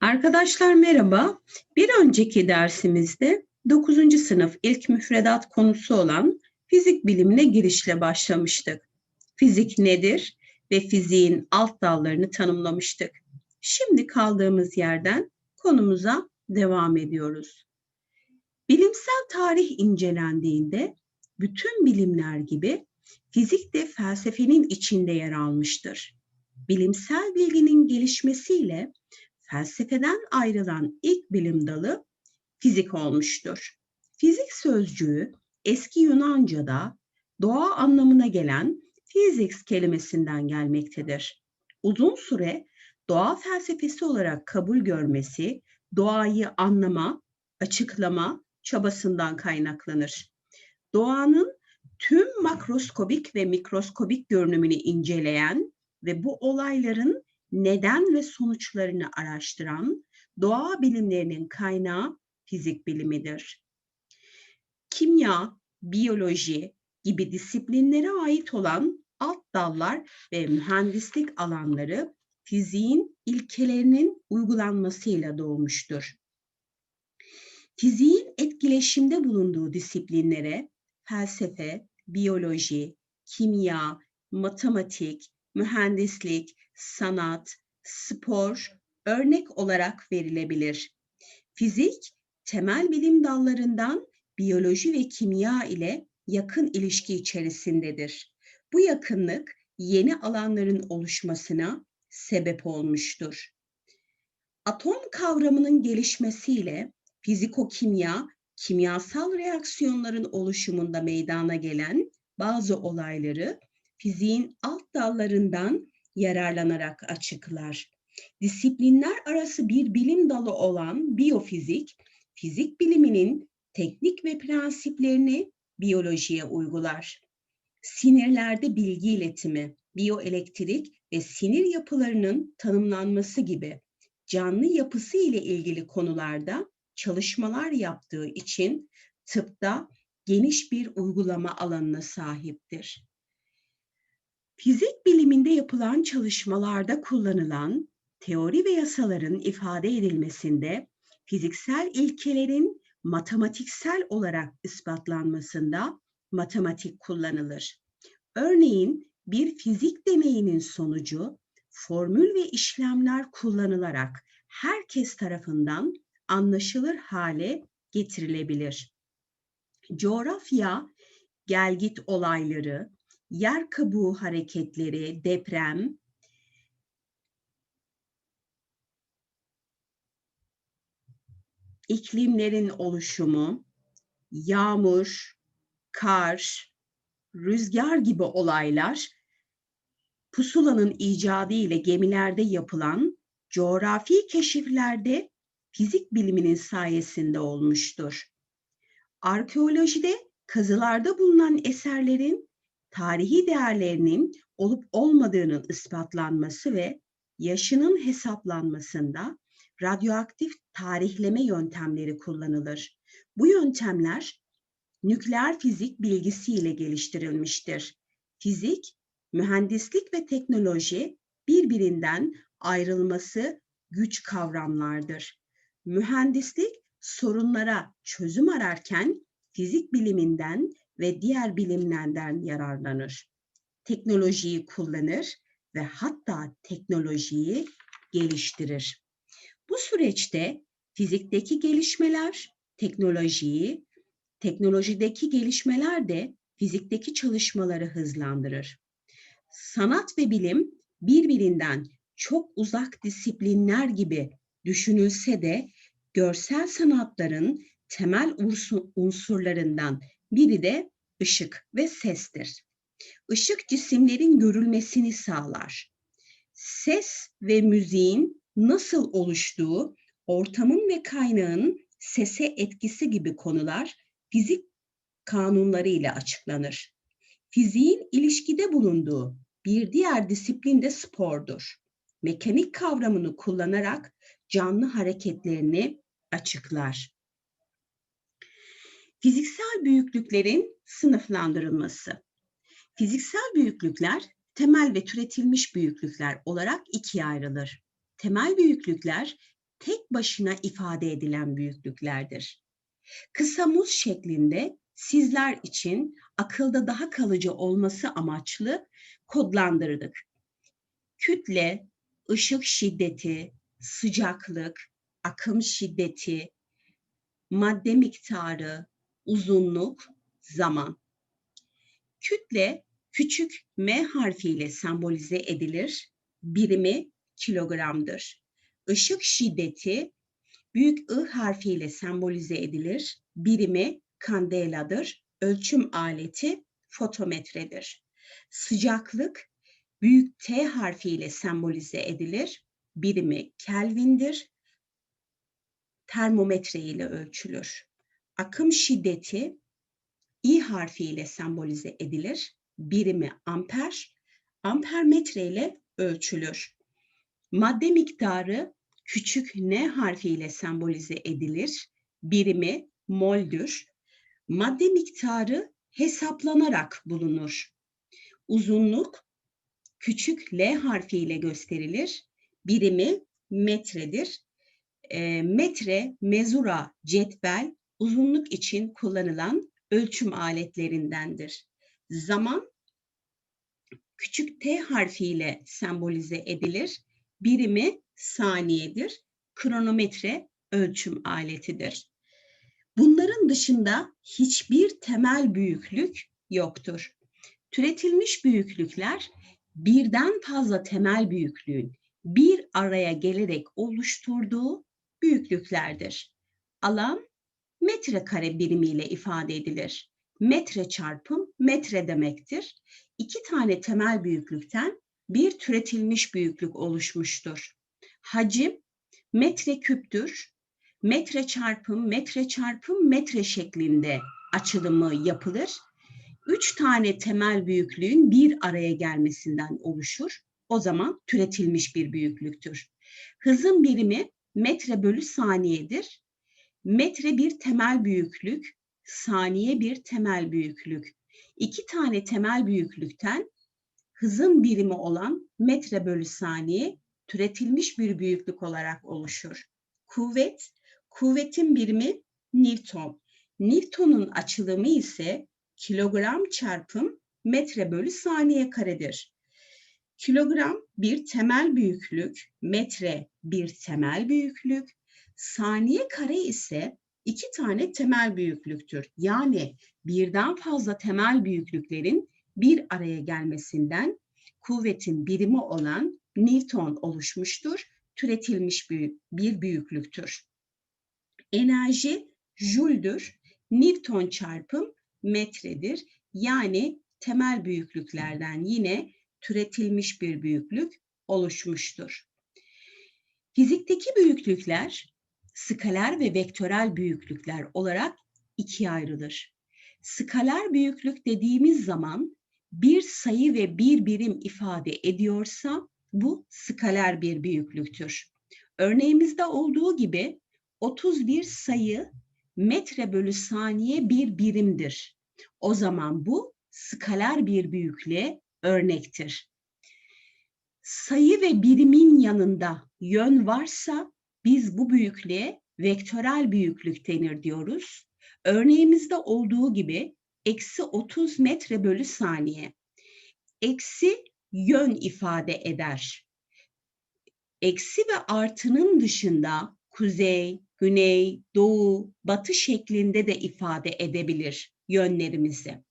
Arkadaşlar merhaba. Bir önceki dersimizde 9. sınıf ilk müfredat konusu olan fizik bilimine girişle başlamıştık. Fizik nedir ve fiziğin alt dallarını tanımlamıştık. Şimdi kaldığımız yerden konumuza devam ediyoruz. Bilimsel tarih incelendiğinde bütün bilimler gibi fizik de felsefenin içinde yer almıştır. Bilimsel bilginin gelişmesiyle felsefeden ayrılan ilk bilim dalı fizik olmuştur. Fizik sözcüğü eski Yunanca'da doğa anlamına gelen physics kelimesinden gelmektedir. Uzun süre doğa felsefesi olarak kabul görmesi, doğayı anlama, açıklama çabasından kaynaklanır. Doğanın tüm makroskobik ve mikroskobik görünümünü inceleyen ve bu olayların neden ve sonuçlarını araştıran doğa bilimlerinin kaynağı fizik bilimidir. Kimya, biyoloji gibi disiplinlere ait olan alt dallar ve mühendislik alanları fiziğin ilkelerinin uygulanmasıyla doğmuştur. Fiziğin etkileşimde bulunduğu disiplinlere felsefe, biyoloji, kimya, matematik, mühendislik, sanat, spor örnek olarak verilebilir. Fizik, temel bilim dallarından biyoloji ve kimya ile yakın ilişki içerisindedir. Bu yakınlık yeni alanların oluşmasına sebep olmuştur. Atom kavramının gelişmesiyle fizikokimya, kimyasal reaksiyonların oluşumunda meydana gelen bazı olayları fiziğin alt dallarından yararlanarak açıklar. Disiplinler arası bir bilim dalı olan biyofizik, fizik biliminin teknik ve prensiplerini biyolojiye uygular. Sinirlerde bilgi iletimi, biyoelektrik ve sinir yapılarının tanımlanması gibi canlı yapısı ile ilgili konularda çalışmalar yaptığı için tıpta geniş bir uygulama alanına sahiptir. Fizik biliminde yapılan çalışmalarda kullanılan teori ve yasaların ifade edilmesinde fiziksel ilkelerin matematiksel olarak ispatlanmasında matematik kullanılır. Örneğin bir fizik deneyinin sonucu formül ve işlemler kullanılarak herkes tarafından anlaşılır hale getirilebilir. Coğrafya, gelgit olayları, yer kabuğu hareketleri, deprem, iklimlerin oluşumu, yağmur, kar, rüzgar gibi olaylar pusulanın icadı ile gemilerde yapılan coğrafi keşiflerde fizik biliminin sayesinde olmuştur. Arkeolojide kazılarda bulunan eserlerin tarihi değerlerinin olup olmadığının ispatlanması ve yaşının hesaplanmasında radyoaktif tarihleme yöntemleri kullanılır. Bu yöntemler nükleer fizik bilgisiyle geliştirilmiştir. Fizik, mühendislik ve teknoloji birbirinden ayrılması güç kavramlardır. Mühendislik sorunlara çözüm ararken fizik biliminden ve diğer bilimlerden yararlanır. Teknolojiyi kullanır ve hatta teknolojiyi geliştirir. Bu süreçte fizikteki gelişmeler teknolojiyi, teknolojideki gelişmeler de fizikteki çalışmaları hızlandırır. Sanat ve bilim birbirinden çok uzak disiplinler gibi düşünülse de görsel sanatların temel unsurlarından biri de ışık ve sestir. Işık cisimlerin görülmesini sağlar. Ses ve müziğin nasıl oluştuğu, ortamın ve kaynağın sese etkisi gibi konular fizik kanunları ile açıklanır. Fiziğin ilişkide bulunduğu bir diğer disiplin de spordur. Mekanik kavramını kullanarak canlı hareketlerini açıklar. Fiziksel büyüklüklerin sınıflandırılması. Fiziksel büyüklükler temel ve türetilmiş büyüklükler olarak ikiye ayrılır. Temel büyüklükler tek başına ifade edilen büyüklüklerdir. Kısa muz şeklinde sizler için akılda daha kalıcı olması amaçlı kodlandırdık. Kütle, ışık şiddeti, sıcaklık, akım şiddeti, madde miktarı, uzunluk, zaman. Kütle küçük m harfiyle sembolize edilir. Birimi kilogramdır. Işık şiddeti büyük I harfiyle sembolize edilir. Birimi kandeladır. Ölçüm aleti fotometredir. Sıcaklık büyük T harfiyle sembolize edilir. Birimi Kelvin'dir. Termometre ile ölçülür. Akım şiddeti I harfiyle sembolize edilir. Birimi amper, ampermetre ile ölçülür. Madde miktarı küçük n harfiyle sembolize edilir. Birimi moldür. Madde miktarı hesaplanarak bulunur. Uzunluk küçük L harfiyle gösterilir. Birimi metredir. E, metre, mezura, cetvel uzunluk için kullanılan ölçüm aletlerindendir. Zaman küçük t harfiyle sembolize edilir. Birimi saniyedir. Kronometre ölçüm aletidir. Bunların dışında hiçbir temel büyüklük yoktur. Türetilmiş büyüklükler birden fazla temel büyüklüğün bir araya gelerek oluşturduğu büyüklüklerdir. Alan metrekare birimiyle ifade edilir. Metre çarpım metre demektir. İki tane temel büyüklükten bir türetilmiş büyüklük oluşmuştur. Hacim metre küptür. Metre çarpım metre çarpım metre şeklinde açılımı yapılır. Üç tane temel büyüklüğün bir araya gelmesinden oluşur. O zaman türetilmiş bir büyüklüktür. Hızın birimi metre bölü saniyedir. Metre bir temel büyüklük, saniye bir temel büyüklük. İki tane temel büyüklükten hızın birimi olan metre bölü saniye türetilmiş bir büyüklük olarak oluşur. Kuvvet, kuvvetin birimi Newton. Newton'un açılımı ise kilogram çarpım metre bölü saniye karedir. Kilogram bir temel büyüklük, metre bir temel büyüklük, saniye kare ise iki tane temel büyüklüktür. Yani birden fazla temel büyüklüklerin bir araya gelmesinden kuvvetin birimi olan Newton oluşmuştur. Türetilmiş bir, büyüklüktür. Enerji Joule'dür. Newton çarpım metredir. Yani temel büyüklüklerden yine türetilmiş bir büyüklük oluşmuştur. Fizikteki büyüklükler skaler ve vektörel büyüklükler olarak ikiye ayrılır. Skaler büyüklük dediğimiz zaman bir sayı ve bir birim ifade ediyorsa bu skaler bir büyüklüktür. Örneğimizde olduğu gibi 31 sayı metre bölü saniye bir birimdir. O zaman bu skaler bir büyüklüğe örnektir. Sayı ve birimin yanında yön varsa biz bu büyüklüğe vektörel büyüklük denir diyoruz. Örneğimizde olduğu gibi eksi 30 metre bölü saniye. Eksi yön ifade eder. Eksi ve artının dışında kuzey, güney, doğu, batı şeklinde de ifade edebilir yönlerimizi.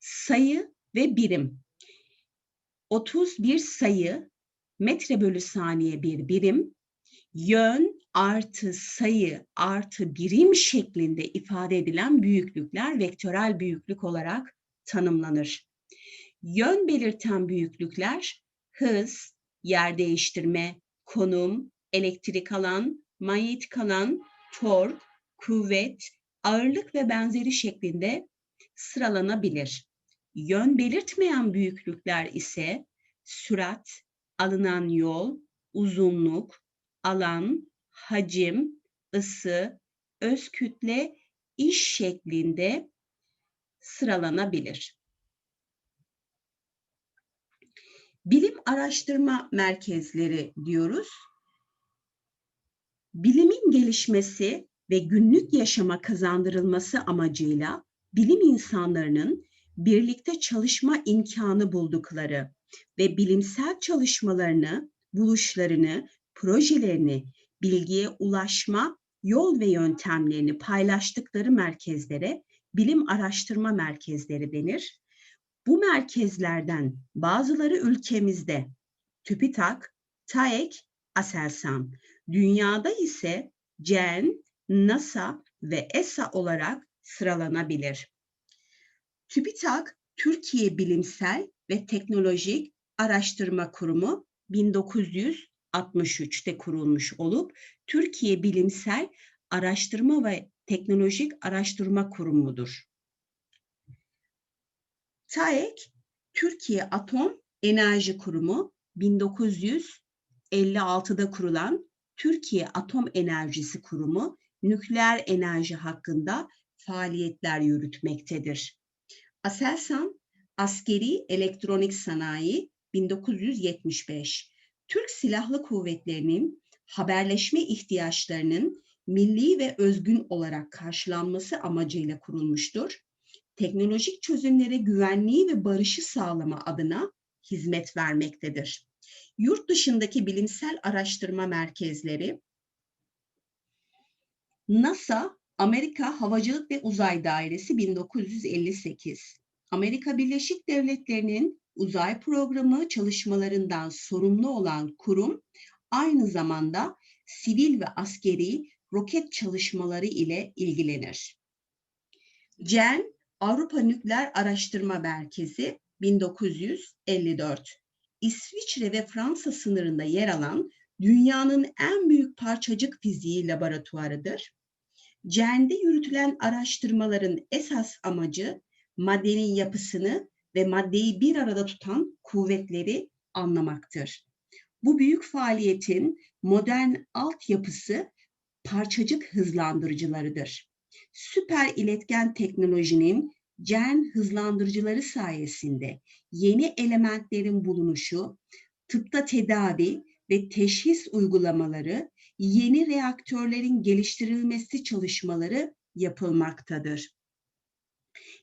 Sayı ve birim. 31 sayı metre bölü saniye bir birim. Yön artı sayı artı birim şeklinde ifade edilen büyüklükler vektörel büyüklük olarak tanımlanır. Yön belirten büyüklükler hız, yer değiştirme, konum, elektrik alan, manyetik alan, tork, kuvvet, ağırlık ve benzeri şeklinde sıralanabilir. Yön belirtmeyen büyüklükler ise sürat, alınan yol, uzunluk, alan, hacim, ısı, öz kütle, iş şeklinde sıralanabilir. Bilim araştırma merkezleri diyoruz. Bilimin gelişmesi ve günlük yaşama kazandırılması amacıyla bilim insanlarının birlikte çalışma imkanı buldukları ve bilimsel çalışmalarını, buluşlarını, projelerini, bilgiye ulaşma yol ve yöntemlerini paylaştıkları merkezlere bilim araştırma merkezleri denir. Bu merkezlerden bazıları ülkemizde TÜBİTAK, TAEK, ASELSAN, dünyada ise CERN, NASA ve ESA olarak sıralanabilir. TÜBİTAK, Türkiye Bilimsel ve Teknolojik Araştırma Kurumu 1963'te kurulmuş olup Türkiye Bilimsel Araştırma ve Teknolojik Araştırma Kurumu'dur. TAEK, Türkiye Atom Enerji Kurumu 1956'da kurulan Türkiye Atom Enerjisi Kurumu nükleer enerji hakkında faaliyetler yürütmektedir. Aselsan, Askeri Elektronik Sanayi 1975, Türk Silahlı Kuvvetleri'nin haberleşme ihtiyaçlarının milli ve özgün olarak karşılanması amacıyla kurulmuştur. Teknolojik çözümlere güvenliği ve barışı sağlama adına hizmet vermektedir. Yurt dışındaki bilimsel araştırma merkezleri NASA Amerika Havacılık ve Uzay Dairesi 1958. Amerika Birleşik Devletleri'nin uzay programı çalışmalarından sorumlu olan kurum aynı zamanda sivil ve askeri roket çalışmaları ile ilgilenir. CERN Avrupa Nükleer Araştırma Merkezi 1954. İsviçre ve Fransa sınırında yer alan dünyanın en büyük parçacık fiziği laboratuvarıdır. CERN'de yürütülen araştırmaların esas amacı maddenin yapısını ve maddeyi bir arada tutan kuvvetleri anlamaktır. Bu büyük faaliyetin modern altyapısı parçacık hızlandırıcılarıdır. Süper iletken teknolojinin CERN hızlandırıcıları sayesinde yeni elementlerin bulunuşu, tıpta tedavi ve teşhis uygulamaları, yeni reaktörlerin geliştirilmesi çalışmaları yapılmaktadır.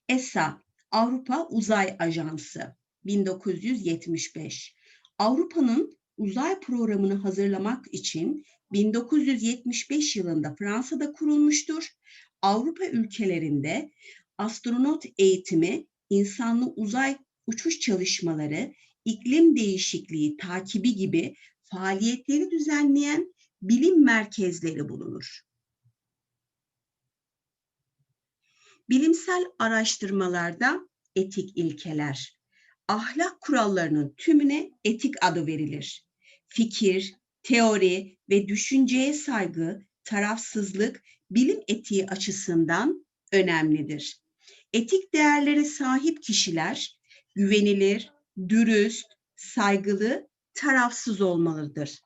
ESA, Avrupa Uzay Ajansı 1975. Avrupa'nın uzay programını hazırlamak için 1975 yılında Fransa'da kurulmuştur. Avrupa ülkelerinde astronot eğitimi, insanlı uzay uçuş çalışmaları, iklim değişikliği takibi gibi faaliyetleri düzenleyen bilim merkezleri bulunur. Bilimsel araştırmalarda etik ilkeler, ahlak kurallarının tümüne etik adı verilir. Fikir, teori ve düşünceye saygı, tarafsızlık bilim etiği açısından önemlidir. Etik değerlere sahip kişiler güvenilir, dürüst, saygılı, tarafsız olmalıdır.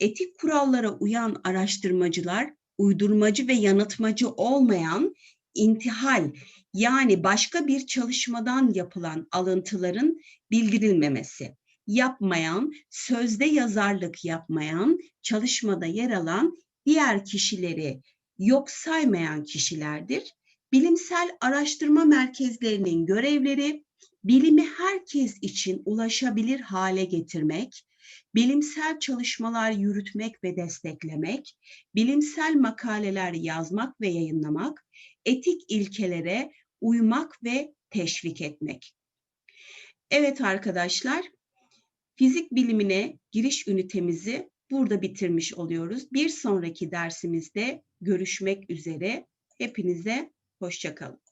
Etik kurallara uyan araştırmacılar uydurmacı ve yanıltmacı olmayan intihal yani başka bir çalışmadan yapılan alıntıların bildirilmemesi, yapmayan, sözde yazarlık yapmayan, çalışmada yer alan diğer kişileri yok saymayan kişilerdir. Bilimsel araştırma merkezlerinin görevleri bilimi herkes için ulaşabilir hale getirmek, bilimsel çalışmalar yürütmek ve desteklemek, bilimsel makaleler yazmak ve yayınlamak, etik ilkelere uymak ve teşvik etmek. Evet arkadaşlar, fizik bilimine giriş ünitemizi burada bitirmiş oluyoruz. Bir sonraki dersimizde görüşmek üzere. Hepinize hoşçakalın.